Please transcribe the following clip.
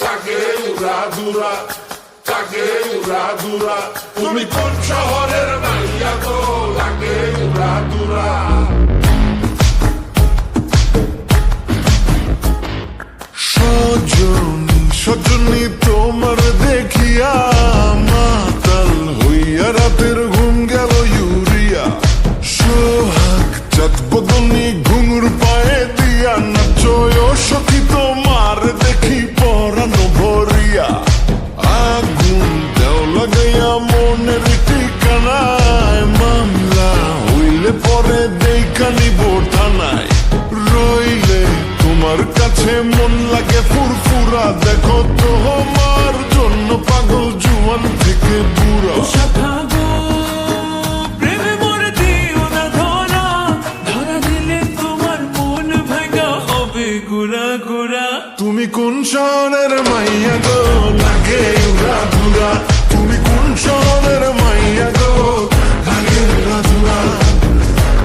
তাকে উড়া দুরা তাকে উড়া দুরা তুমি কোন শহরের মাইয়া তো লাগে উড়া দেখা নিব থানায়। রইলে তোমার কাছে মন লাগে ফুরফুরা। দেখো তোমার জন্য পাগল জুয়ান থেকে গুড়া তুমি কোন শহরের মাইয়া গো?